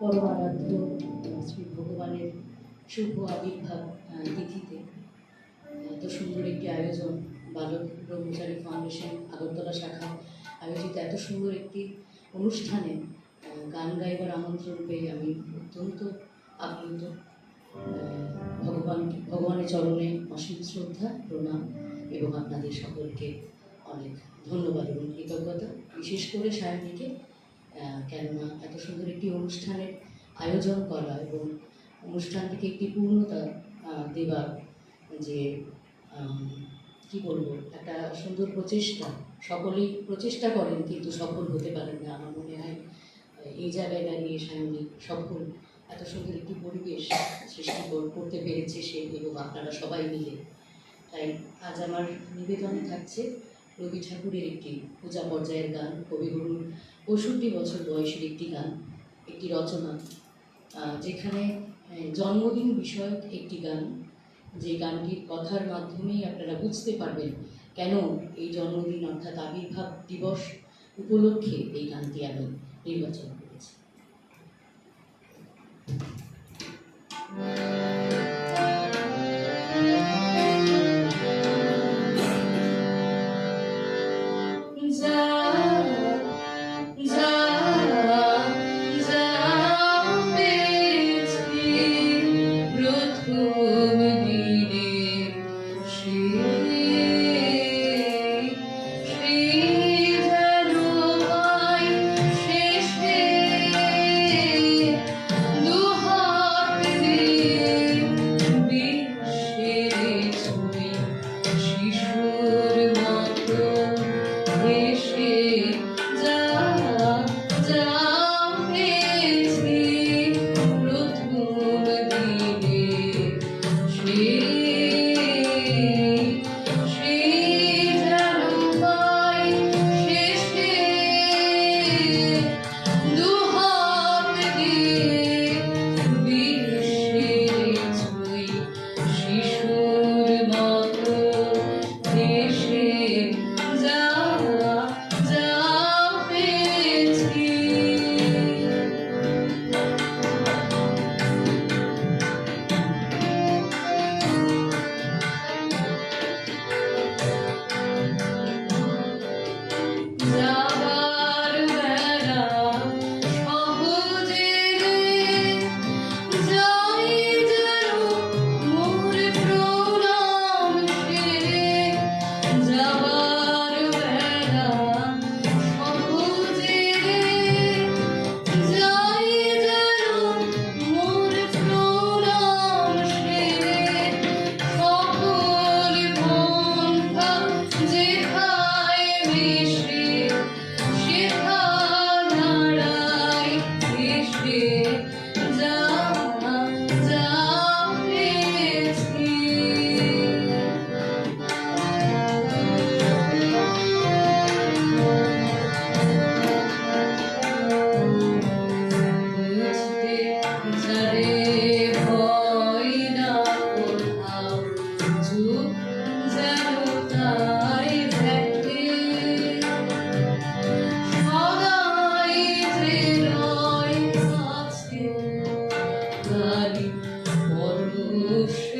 পরমারাধ্য শ্রী ভগবানের শুভ আবির্ভাব তিথিতে। এত সুন্দর একটি আয়োজন, বালক ব্রহ্মচারী ফাউন্ডেশন, আগরতলা শাখা আয়োজিত এত সুন্দর একটি অনুষ্ঠানে গান গাইবার আমন্ত্রণ পেয়ে আমি অত্যন্ত আপ্লুত। ভগবান, ভগবানের চরণে অসীম শ্রদ্ধা, প্রণাম এবং আপনাদের সকলকে অনেক ধন্যবাদ এবং কৃতজ্ঞতা। বিশেষ করে সায়নীকে কেননা এত সুন্দর একটি অনুষ্ঠানের আয়োজন করা এবং অনুষ্ঠানটিকে একটি পূর্ণতা দেওয়ার যে কি বলব, একটা সুন্দর প্রচেষ্টা। সকলেই প্রচেষ্টা করেন কিন্তু সফল হতে পারেন না। আমার মনে হয় এই জায়গায় দাঁড়িয়ে সায়নী সফল, এত সুন্দর একটি পরিবেশ সৃষ্টি কর- করতে পেরেছে সে এবং আপনারা সবাই মিলে। তাই আজ আমার নিবেদন থাকছে। রবি ঠাকুরের একটি পূজা পর্যায়ের গান কবিগুরুর পঁয়ষট্টি বছর বয়সের একটি গান, একটি রচনা যেখানে জন্মদিন বিষয়ক একটি গান। যে গানটির কথার মাধ্যমেই আপনারা বুঝতে পারবেন কেন এই জন্মদিন অর্থাৎ আবির্ভাব দিবস উপলক্ষে এই গানটি আমি নির্বাচন করেছি। Bush,